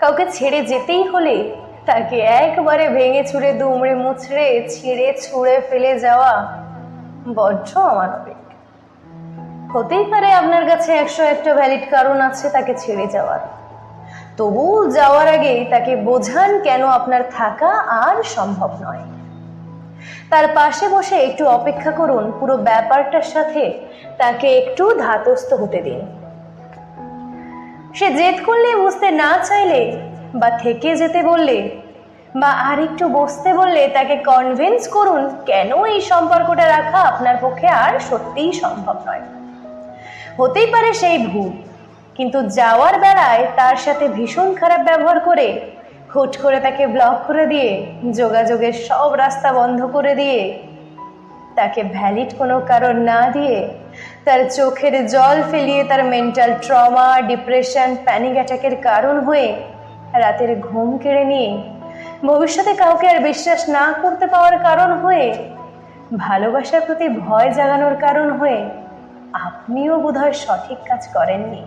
কাউকে ছেড়ে যেতেই হলে তাকে একবারে ভেঙে চুরে দুমড়ে মুচড়ে ছিঁড়ে ছুঁড়ে ফেলে যাওয়া বড্ড অমানবিক। হতেই পারে আপনার কাছে একশো একটা ভ্যালিড কারণ আছে তাকে ছেড়ে যাওয়ার। তবু যাওয়ার আগে তাকে বোঝান কেন আপনার থাকা আর সম্ভব নয়। তার পাশে বসে একটু অপেক্ষা করুন, পুরো ব্যাপারটার সাথে তাকে একটু ধাতস্থ হতে দিন। সে জেদ করলে বুঝতে না চাইলে বা থেকে যেতে বললে বা আর একটু বসতে বললে তাকে কনভিন্স করুন, কেন এই সম্পর্কটা রাখা আপনার পক্ষে আর সত্যিই সম্ভব নয়। হতেই পারে সেই ভুল কিন্তু যাওয়ার বেলায় তার সাথে ভীষণ খারাপ ব্যবহার করে হুট করে তাকে ব্লক করে দিয়ে, যোগাযোগের সব রাস্তা বন্ধ করে দিয়ে, তাকে ভ্যালিড কোনো কারণ না দিয়ে তার চোখের জল ফেলিয়ে তার মেন্টাল ট্রমা ডিপ্রেশন প্যানিক অ্যাটাকের কারণ হয়ে রাতের ঘুম কেড়ে নিয়ে ভবিষ্যতে কাউকে আর বিশ্বাস না করতে পাওয়ার কারণ হয়ে ভালোবাসার প্রতি ভয় জাগানোর কারণ হয়ে আপনিও বোধহয় সঠিক কাজ করেননি।